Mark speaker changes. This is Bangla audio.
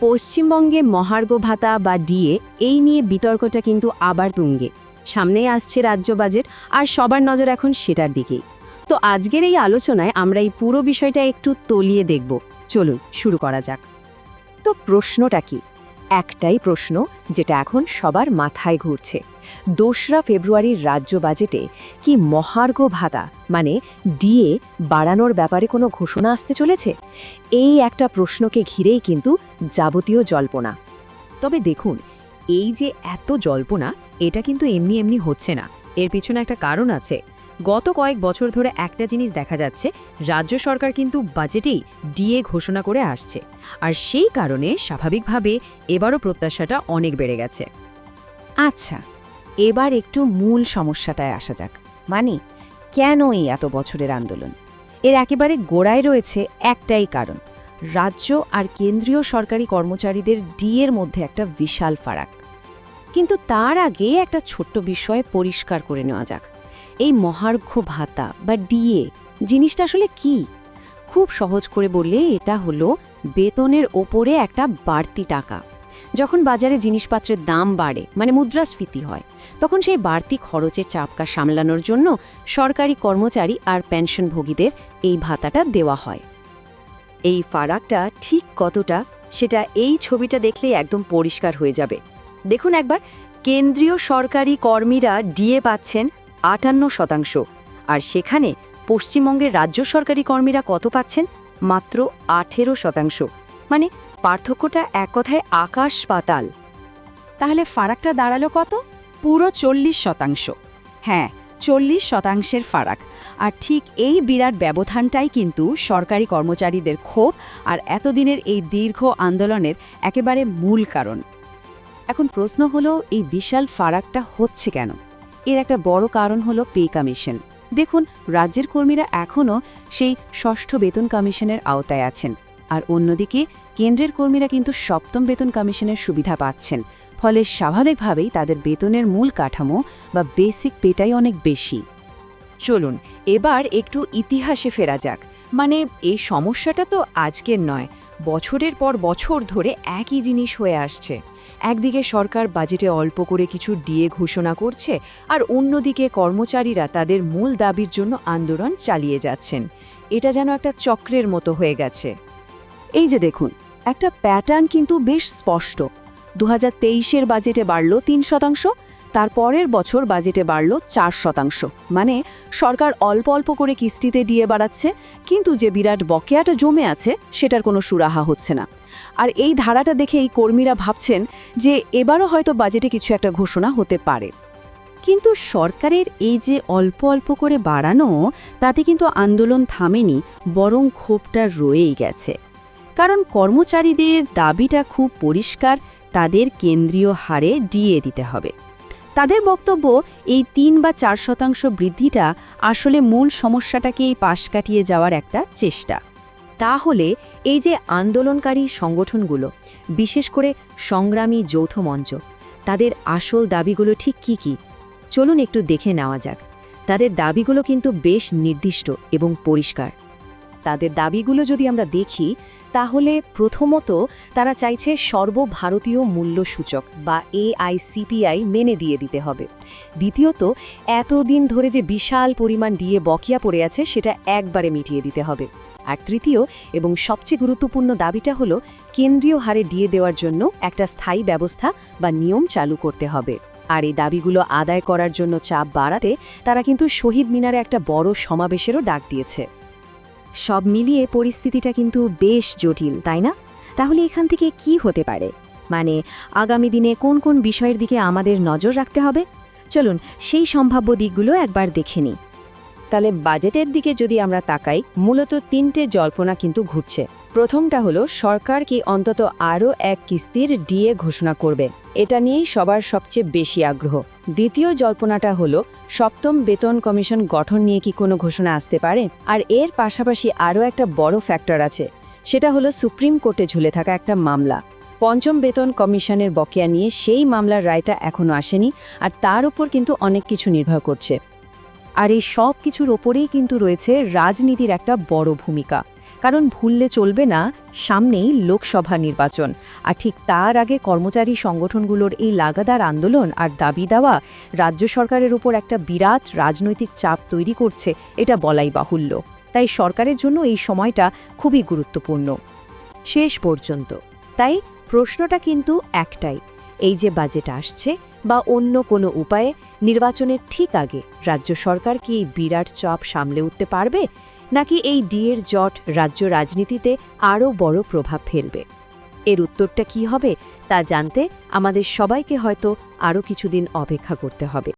Speaker 1: পশ্চিমবঙ্গে মহার্ঘ ভাতা বা ডিএ, এই নিয়ে বিতর্কটা কিন্তু আবার তুঙ্গে। সামনেই আসছে রাজ্য বাজেট, আর সবার নজর এখন সেটার দিকেই। তো আজকের এই আলোচনায় আমরা এই পুরো বিষয়টা একটু তলিয়ে দেখব। চলুন, শুরু করা যাক। তো প্রশ্নটা কি? একটাই প্রশ্ন, যেটা এখন সবার মাথায় ঘুরছে। দোসরা ফেব্রুয়ারির রাজ্য বাজেটে কি মহার্ঘ ভাতা মানে ডিএ বাড়ানোর ব্যাপারে কোনো ঘোষণা আসতে চলেছে? এই একটা প্রশ্নকে ঘিরেই কিন্তু যাবতীয় জল্পনা।
Speaker 2: তবে দেখুন, এই যে এত জল্পনা, এটা কিন্তু এমনি এমনি হচ্ছে না। এর পিছনে একটা কারণ আছে। গত কয়েক বছর ধরে একটা জিনিস দেখা যাচ্ছে, রাজ্য সরকার কিন্তু বাজেটেই ডিএ ঘোষণা করে আসছে। আর সেই কারণে স্বাভাবিকভাবে এবারও প্রত্যাশাটা অনেক বেড়ে গেছে।
Speaker 1: আচ্ছা এবার একটু মূল সমস্যাটায় আসা যাক। মানে কেন এই এত বছরের আন্দোলন? এর একেবারে গোড়ায় রয়েছে একটাই কারণ, রাজ্য আর কেন্দ্রীয় সরকারি কর্মচারীদের ডিএর মধ্যে একটা বিশাল ফারাক। কিন্তু তার আগে একটা ছোট্ট বিষয় পরিষ্কার করে নেওয়া যাক। এই মহার্ঘ ভাতা বা ডিএ জিনিসটা আসলে কি? খুব সহজ করে বললে এটা হলো বেতনের ওপরে একটা বাড়তি টাকা। যখন বাজারে জিনিসপত্রের দাম বাড়ে মানে মুদ্রাস্ফীতি হয়, তখন সেই বাড়তি খরচের চাপকা সামলানোর জন্য সরকারি কর্মচারী আর পেনশনভোগীদের এই ভাতাটা দেওয়া হয়। এই ফারাকটা ঠিক কতটা, সেটা এই ছবিটা দেখলেই একদম পরিষ্কার হয়ে যাবে। দেখুন একবার, কেন্দ্রীয় সরকারি কর্মীরা ডিএ পাচ্ছেন আটান্ন শতাংশ, আর সেখানে পশ্চিমবঙ্গের রাজ্য সরকারি কর্মীরা কত পাচ্ছেন? মাত্র আঠেরো শতাংশ মানে পার্থক্যটা এক কথায় আকাশ পাতাল।
Speaker 3: তাহলে ফারাকটা দাঁড়াল কত? পুরো চল্লিশ শতাংশ। হ্যাঁ চল্লিশ শতাংশের ফারাক। আর ঠিক এই বিরাট ব্যবধানটাই কিন্তু সরকারি কর্মচারীদের ক্ষোভ আর এতদিনের এই দীর্ঘ আন্দোলনের একেবারে মূল কারণ।
Speaker 1: এখন প্রশ্ন হলো, এই বিশাল ফারাকটা হচ্ছে কেন? এর একটা বড় কারণ হলো পে কমিশন। দেখুন, রাজ্যের কর্মীরা এখনও সেই ষষ্ঠ বেতন কমিশনের আওতায় আছেন। আর অন্যদিকে, কেন্দ্রের কর্মীরা কিন্তু সপ্তম বেতন কমিশনের সুবিধা পাচ্ছেন। ফলে স্বাভাবিকভাবেই তাদের বেতনের মূল কাঠামো বা বেসিক পেটাই অনেক বেশি।
Speaker 2: চলুন, এবার একটু ইতিহাসে ফেরা যাক। মানে এই সমস্যাটা তো আজকের নয়। বছরের পর বছর ধরে একই জিনিস হয়ে আসছে। একদিকে সরকার বাজেটে অল্প করে কিছু ডিএ ঘোষণা করছে আর অন্যদিকে কর্মচারীরা তাদের মূল দাবির জন্য আন্দোলন চালিয়ে যাচ্ছেন। এটা যেন একটা চক্রের মতো হয়ে গেছে।
Speaker 1: এই যে দেখুন, একটা প্যাটার্ন কিন্তু বেশ স্পষ্ট। দু হাজার বাজেটে বাড়ল তিন শতাংশ তার পরের বছর বাজেটে বাড়ল চার শতাংশ। মানে সরকার অল্প অল্প করে কিস্তিতে দিয়ে বাড়াচ্ছে, কিন্তু যে বিরাট বকেয়াটা জমে আছে, সেটার কোনো সুরাহা হচ্ছে না। আর এই ধারাটা দেখে এই কর্মীরা ভাবছেন যে এবারও হয়তো বাজেটে কিছু একটা ঘোষণা হতে পারে। কিন্তু সরকারের এই যে অল্প অল্প করে বাড়ানো, তাতে কিন্তু আন্দোলন থামেনি, বরং ক্ষোভটা রয়েই গেছে। কারণ কর্মচারীদের দাবিটা খুব পরিষ্কার, তাদের কেন্দ্রীয় হারে ডিএ দিতে হবে। তাদের বক্তব্য, এই তিন বা চার শতাংশ বৃদ্ধিটা আসলে মূল সমস্যাটাকেই পাশ কাটিয়ে যাওয়ার একটা চেষ্টা।
Speaker 2: তাহলে এই যে আন্দোলনকারী সংগঠনগুলো, বিশেষ করে সংগ্রামী যৌথ মঞ্চ, তাদের আসল দাবিগুলো ঠিক কি কি? চলুন একটু দেখে নেওয়া যাক। তাদের দাবিগুলো কিন্তু বেশ নির্দিষ্ট এবং পরিষ্কার।
Speaker 1: তাদের দাবিগুলো যদি আমরা দেখি, তাহলে প্রথমত তারা চাইছে সর্বভারতীয় মূল্যসূচক বা এআইসিপিআই মেনে দিয়ে দিতে হবে। দ্বিতীয়ত, এতদিন ধরে যে বিশাল পরিমাণ দিয়ে বকিয়া পড়ে আছে, সেটা একবারে মিটিয়ে দিতে হবে। আর তৃতীয় এবং সবচেয়ে গুরুত্বপূর্ণ দাবিটা হলো, কেন্দ্রীয় হারে দিয়ে দেওয়ার জন্য একটা স্থায়ী ব্যবস্থা বা নিয়ম চালু করতে হবে। আর এই দাবিগুলো আদায় করার জন্য চাপ বাড়াতে তারা কিন্তু শহীদ মিনারে একটা বড় সমাবেশেরও ডাক দিয়েছে।
Speaker 2: সব মিলিয়ে পরিস্থিতিটা কিন্তু বেশ জটিল, তাই না? তাহলে এখান থেকে কি হতে পারে? মানে আগামী দিনে কোন কোন বিষয়ের দিকে আমাদের নজর রাখতে হবে? চলুন সেই সম্ভাব্য দিকগুলো একবার দেখে নিই। তাহলে বাজেটের দিকে যদি আমরা তাকাই, মূলত তিনটে জল্পনা কিন্তু ঘুরছে। প্রথমটা হলো, সরকার কি অন্তত আরও এক কিস্তির ডিএ ঘোষণা করবে? এটা নিয়েই সবার সবচেয়ে বেশি আগ্রহ। দ্বিতীয় জল্পনাটা হলো, সপ্তম বেতন কমিশন গঠন নিয়ে কি কোনো ঘোষণা আসতে পারে? আর এর পাশাপাশি আরও একটা বড় ফ্যাক্টর আছে, সেটা হলো সুপ্রিম কোর্টে ঝুলে থাকা একটা মামলা। পঞ্চম বেতন কমিশনের বকেয়া নিয়ে সেই মামলার রায়টা এখনও আসেনি, আর তার উপর কিন্তু অনেক কিছু নির্ভর করছে।
Speaker 1: আর এই সব কিছুর ওপরেই কিন্তু রয়েছে রাজনীতির একটা বড় ভূমিকা।
Speaker 2: কারণ ভুললে চলবে না, সামনেই লোকসভা নির্বাচন। আর ঠিক তার আগে কর্মচারী সংগঠনগুলোর এই লাগাদার আন্দোলন আর দাবি দেওয়া রাজ্য সরকারের উপর একটা বিরাট রাজনৈতিক চাপ তৈরি করছে, এটা বলাই বাহুল্য। তাই সরকারের জন্য এই সময়টা খুবই গুরুত্বপূর্ণ। শেষ পর্যন্ত। তাই প্রশ্নটা কিন্তু একটাই, এই যে বাজেট আসছে বা অন্য কোনো উপায়ে নির্বাচনের ঠিক আগে রাজ্য সরকার কি এই বিরাট চাপ সামলে উঠতে পারবে? নাকি এই ডিএর জট রাজ্য রাজনীতিতে আরও বড় প্রভাব ফেলবে? এর উত্তরটা কি হবে তা জানতে আমাদের সবাইকে হয়তো আরও কিছুদিন অপেক্ষা করতে হবে।